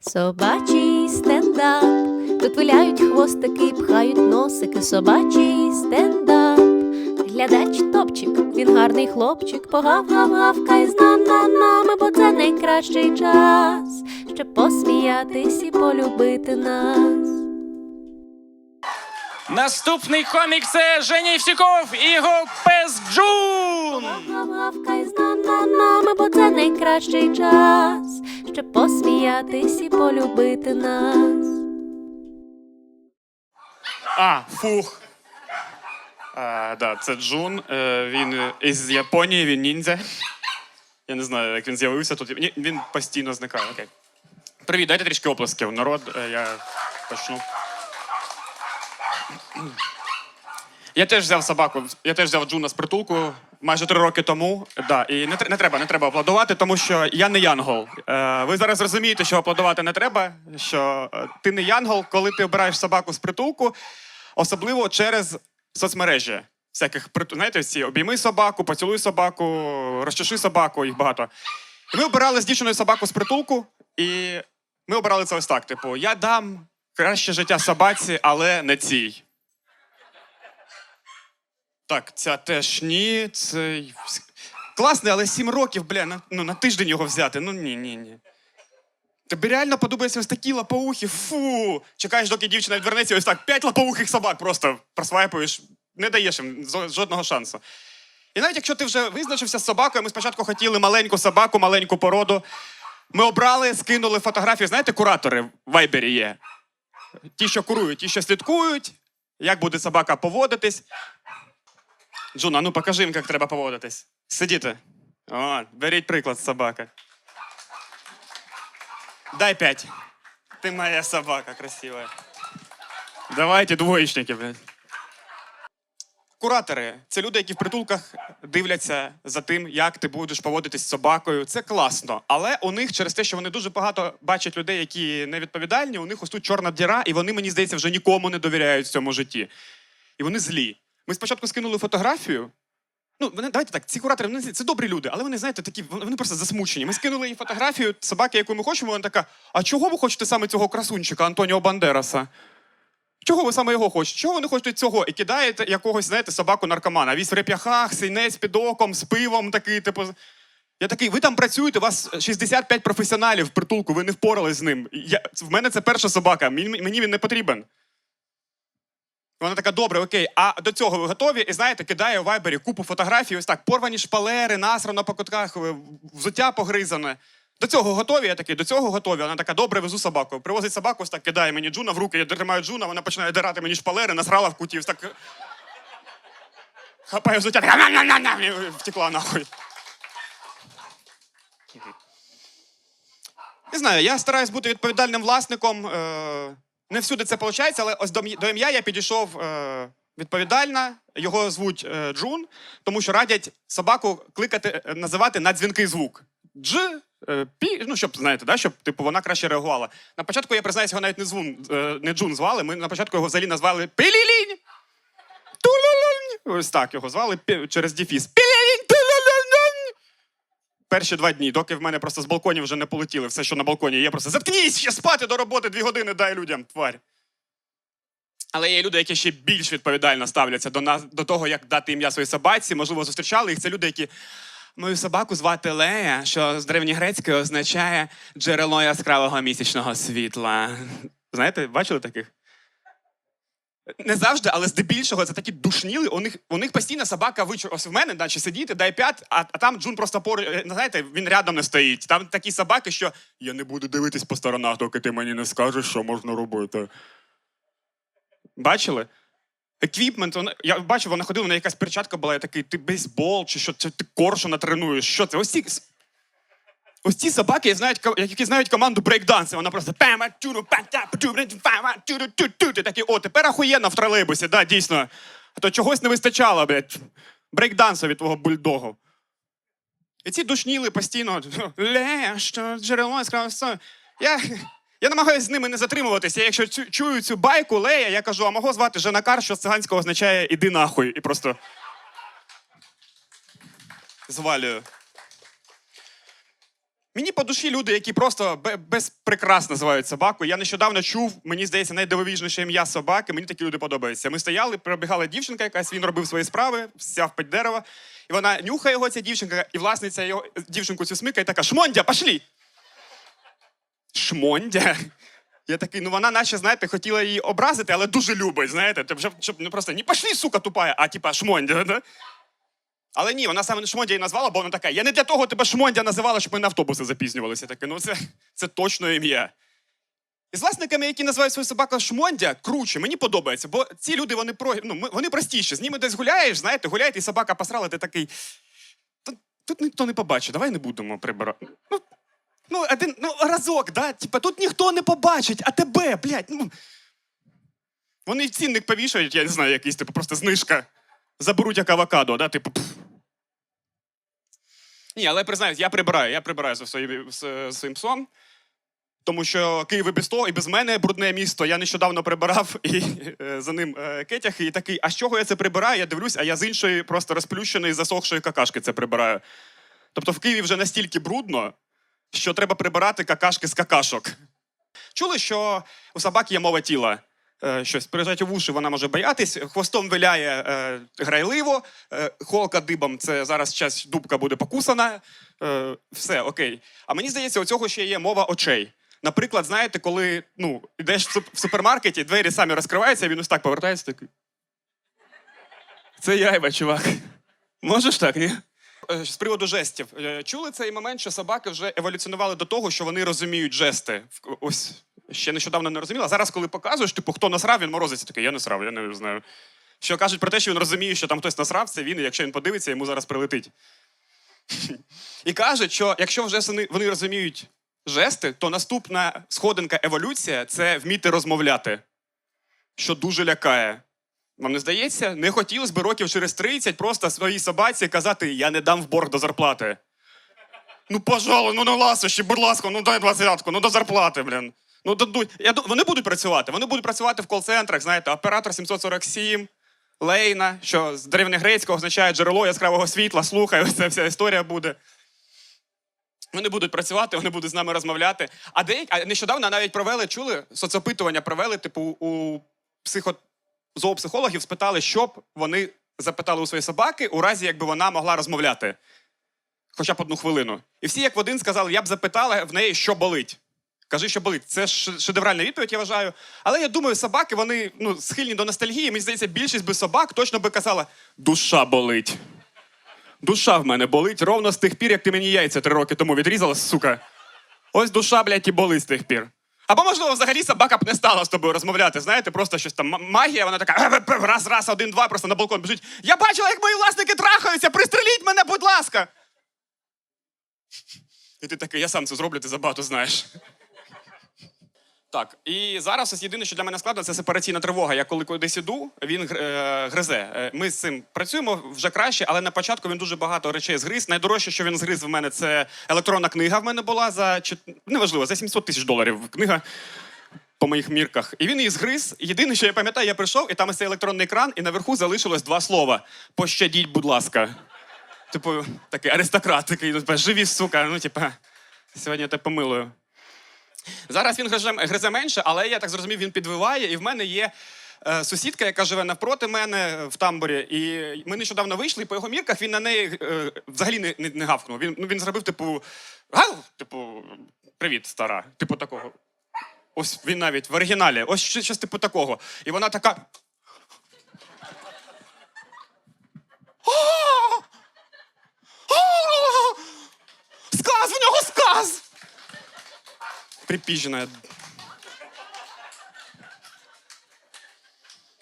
Собачий стендап. Тут виляють хвостики, пхають носики. Собачий стендап. Глядач топчик, він гарний хлопчик, погав-гав-гавкай з нами, бо це найкращий час, щоб посміятись і полюбити нас. Наступний комік це Женя Євсюков і його пес Джун. Гав-гавкай з нами, бо це найкращий час, посміятись і полюбити нас. А, фух. А, да, це Джун. Е, він із Японії, він ніндзя. Я не знаю, як він з'явився тут. Ні, він постійно зникає. Окей. Привіт, дайте трішки оплесків. Народ, е, я почну. Я теж взяв собаку, я теж взяв Джуна з притулку майже три роки тому. Да, і не, тр- не треба, не треба аплодувати, тому що я не янгол. Е, ви зараз розумієте, що аплодувати не треба, що е, ти не янгол, коли ти обираєш собаку з притулку, особливо через соцмережі. Всяких приту- знаєте, ці обійми собаку, поцілуй собаку, розчеши собаку, їх багато. І ми обирали з дівчиною собаку з притулку, і ми обирали це ось так: типу, я дам краще життя собаці, але не цій. Так, ця теж ні. Це... Класний, але сім років, бля, на, ну, на тиждень його взяти. Ну ні, ні, ні. Тобі реально подобаються ось такі лапоухи. Фу. Чекаєш, доки дівчина відвернеться, ось так п'ять лапоухих собак просто просвайпуєш, не даєш їм жодного шансу. І навіть якщо ти вже визначився з собакою, ми спочатку хотіли маленьку собаку, маленьку породу. Ми обрали, скинули фотографії. Знаєте, куратори в Вайбері є. Ті, що курують, ті, що слідкують, як буде собака поводитись. Джуна, ну покажи їм, як треба поводитись. Сидіти. О, беріть приклад з собаки. Дай п'ять. Ти моя собака красива. Давайте двоєчники, блядь. Куратори це люди, які в притулках дивляться за тим, як ти будеш поводитись з собакою. Це класно. Але у них через те, що вони дуже багато бачать людей, які невідповідальні, у них ось тут чорна діра, і вони, мені здається, вже нікому не довіряють в цьому житті. І вони злі. Ми спочатку скинули фотографію. Ну, вони, давайте так, ці куратори, вони, це добрі люди, але вони, знаєте, такі, вони просто засмучені. Ми скинули їй фотографію собаки, яку ми хочемо. Вона така: а чого ви хочете саме цього красунчика Антоніо Бандераса? Чого ви саме його хочете? Чого ви не хочете цього? І кидаєте якогось, знаєте, собаку наркомана. Весь в реп'яхах, синець під оком, з пивом такий, типу. Я такий, ви там працюєте, у вас 65 професіоналів в притулку, ви не впорались з ним. Я, в мене це перша собака, мені він не потрібен. Вона така, добре, окей, а до цього ви готові? І знаєте, кидає у вайбері купу фотографій, ось так, порвані шпалери, насрано по кутках, е, взуття погризане. До цього готові? Я такий, до цього готові. Вона така, добре, везу собаку. Привозить собаку, ось так кидає мені джуна в руки, я тримаю джуна, вона починає дирати мені шпалери, насрала в куті, ось так. Хапає взуття, така, і втекла нахуй. Не знаю, я стараюсь бути відповідальним власником. Е, не всюди це виходить, але ось до, ім'я я підійшов е, відповідально. Його звуть е, Джун, тому що радять собаку кликати, е, називати на дзвінкий звук. Дж, е, пі, ну щоб знаєте, да, щоб типу вона краще реагувала. На початку я признаюсь, його навіть не звун, е, не Джун звали. Ми на початку його взагалі назвали Пілілінь. Тулюлюнь. Ось так його звали пі- через. Пілілінь, тулюлюнь. Перші два дні, доки в мене просто з балконів вже не полетіли все, що на балконі. є просто заткнись, ще спати до роботи дві години дай людям, тварь. Але є люди, які ще більш відповідально ставляться до нас до того, як дати ім'я своїй собаці. Можливо, зустрічали їх. Це люди, які мою собаку звати Лея, що з древньогрецької означає джерело яскравого місячного світла. Знаєте, бачили таких? Не завжди, але здебільшого це такі душніли. У них, у них постійно собака вичур. Ось в мене, наче сидіти, дай п'ят, а, а там Джун просто поруч. е, Знаєте, він рядом не стоїть. Там такі собаки, що я не буду дивитись по сторонах, доки ти мені не скажеш, що можна робити. Бачили? Еквіпмент, вона- я бачив, вона ходила, на якась перчатка була, я такий, ти бейсбол, чи що, чи ти коршуна тренуєш? Що це? Ось ці, ось ці собаки знають, які знають команду брейкданси. Вона просто такий, о, тепер ахуєнно в тролейбусі, да, дійсно. А то чогось не вистачало, блядь, брейкдансу від твого бульдогу. І ці душніли постійно. Ле, що джерело сонця». Я, я намагаюся з ними не затримуватися. Я якщо чу- чую цю байку Лея, я кажу, а мого звати Женакар, що з циганського означає іди нахуй. І просто звалюю. Мені по душі люди, які просто бе- безпрекрасно називають собаку. Я нещодавно чув, мені здається, найдивовижніше ім'я собаки. Мені такі люди подобаються. Ми стояли, пробігала дівчинка якась, він робив свої справи, сяв під дерево. І вона нюхає його, ця дівчинка, і власниця його дівчинку цю смикає і така: Шмондя, пошлі! Шмондя? Я такий, ну вона, наче, знаєте, хотіла її образити, але дуже любить, знаєте, щоб, щоб не просто не пошли, сука, тупая, а типа шмондя, да? Але ні, вона саме шмондя і назвала, бо вона така. Я не для того тебе шмондя називала, щоб ми на автобуси запізнювалися. Таке, ну це, це точно ім'я. І з власниками, які називають свою собаку шмондя, круче, мені подобається, бо ці люди вони про, ну, вони простіші. З ними десь гуляєш, знаєте, гуляєте, і собака посрала, ти такий. Тут, тут ніхто не побачить, давай не будемо прибирати. Ну, ну, один, ну, разок, да? Типа, тут ніхто не побачить, а тебе, блядь, ну. Вони цінник повішають, я не знаю, якийсь, типу, просто знижка. Заберуть як авокадо, да? Типу. пф. Ні, але признаюсь, я прибираю, я прибираю за своїм, своїм псом. Тому що Київ і без того, і без мене брудне місто. Я нещодавно прибирав і е, за ним е, кетяг, і такий, а з чого я це прибираю? Я дивлюсь, а я з іншої просто розплющеної засохшої какашки це прибираю. Тобто в Києві вже настільки брудно, що треба прибирати какашки з какашок. Чули, що у собаки є мова тіла? Е, Щось приїжджать у вуші, вона може боятись, хвостом виляє е, грайливо, е, холка дибом, це зараз час дубка буде покусана. Е, все, окей. А мені здається, у цього ще є мова очей. Наприклад, знаєте, коли ну, йдеш в супермаркеті, двері самі розкриваються, він ось так повертається такий. Це яйба, чувак. Можеш так, ні? Е, З приводу жестів. Е, Чули цей момент, що собаки вже еволюціонували до того, що вони розуміють жести. В- Ось ще нещодавно не розуміла. Зараз, коли показуєш, типу, хто насрав, він морозиться такий, я не срав, я не знаю. Що кажуть про те, що він розуміє, що там хтось насрав, це він, і якщо він подивиться, йому зараз прилетить. І кажуть, що якщо вже вони, розуміють жести, то наступна сходинка еволюція це вміти розмовляти, що дуже лякає. Вам не здається? Не хотілося б років через 30 просто своїй собаці казати: я не дам в борг до зарплати. Ну, пожалуй, ну не ласощі, будь ласка, ну дай двадцятку, ну до зарплати, блін. Ну дадуть. Я, вони будуть працювати. Вони будуть працювати в кол-центрах, знаєте, оператор 747, Лейна, що з древньогрецького означає джерело яскравого світла. Слухай, ось ця вся історія буде. Вони будуть працювати, вони будуть з нами розмовляти. А деякі а нещодавно навіть провели, чули, соцопитування провели, типу, у психо, зоопсихологів спитали, що б вони запитали у своєї собаки, у разі, якби вона могла розмовляти. Хоча б одну хвилину. І всі, як в один, сказали, я б запитала в неї, що болить. Кажи, що болить. Це шедевральна відповідь, я вважаю. Але я думаю, собаки вони ну, схильні до ностальгії. Мені здається, більшість би собак точно би казала: душа болить. Душа в мене болить ровно з тих пір, як ти мені яйця три роки тому відрізала, сука. Ось душа, блядь, і болить з тих пір. Або, можливо, взагалі собака б не стала з тобою розмовляти. Знаєте, просто щось там магія, вона така раз, раз, один, два, просто на балкон біжить. Я бачила, як мої власники трахаються, пристреліть мене, будь ласка. І ти такий, я сам це зроблю, ти забагато знаєш. Так, і зараз ось єдине, що для мене складно, це сепараційна тривога. Я коли кудись іду, він е, гризе. Е, Ми з цим працюємо вже краще, але на початку він дуже багато речей згриз. Найдорожче, що він згриз в мене, це електронна книга. В мене була за неважливо, за 700 тисяч доларів книга. По моїх мірках. І він її згриз. Єдине, що я пам'ятаю, я прийшов, і там ось цей електронний екран, і наверху залишилось два слова: Пощадіть, будь ласка. Типу, такий аристократ, такий, ну, живі, сука. Ну, типа, сьогодні я тебе помилую. Зараз він гризе, гризе менше, але я так зрозумів, він підвиває, і в мене є. е, Сусідка, яка живе навпроти мене в тамбурі, і ми нещодавно вийшли, і по його мірках він на неї е, взагалі не, не, не гавкнув. Він, ну, він зробив, типу, гав, типу, привіт, стара. Типу такого. Ось він навіть в оригіналі, ось щось, щось типу такого. І вона така. «А! А! Сказ, в нього сказ! Припіжена.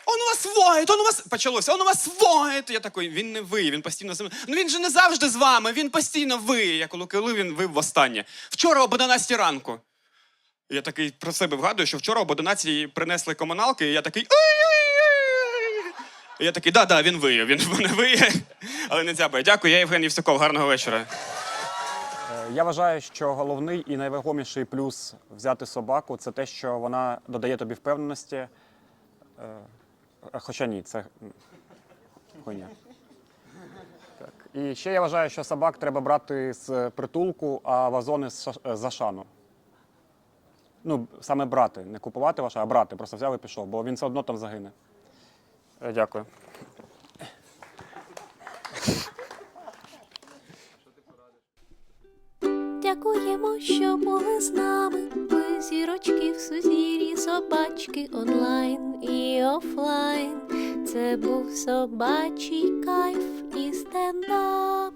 Он у вас воет, он у вас почалося, он у вас воет. Я такий, він не виє, він постійно з. Ну він же не завжди з вами, він постійно виє. Я коли коли він вив востаннє. Вчора об 11 ранку. Я такий про себе вгадую, що вчора об 11 принесли комуналки, і я такий. Я такий, да, да, він виє, він не виє, але не дзябає. Дякую, я Євген Євсюков, гарного вечора. Я вважаю, що головний і найвагоміший плюс взяти собаку це те, що вона додає тобі впевненості. Е, Хоча ні, це хуйня. Так. І ще я вважаю, що собак треба брати з притулку, а вазони з шану. Ну, саме брати, не купувати ваша, а брати. Просто взяв і пішов, бо він все одно там загине. Е, Дякую. Дякуємо, що були з нами. Ви зірочки в сузір'ї, собачки онлайн і офлайн. Це був собачий кайф і стендап.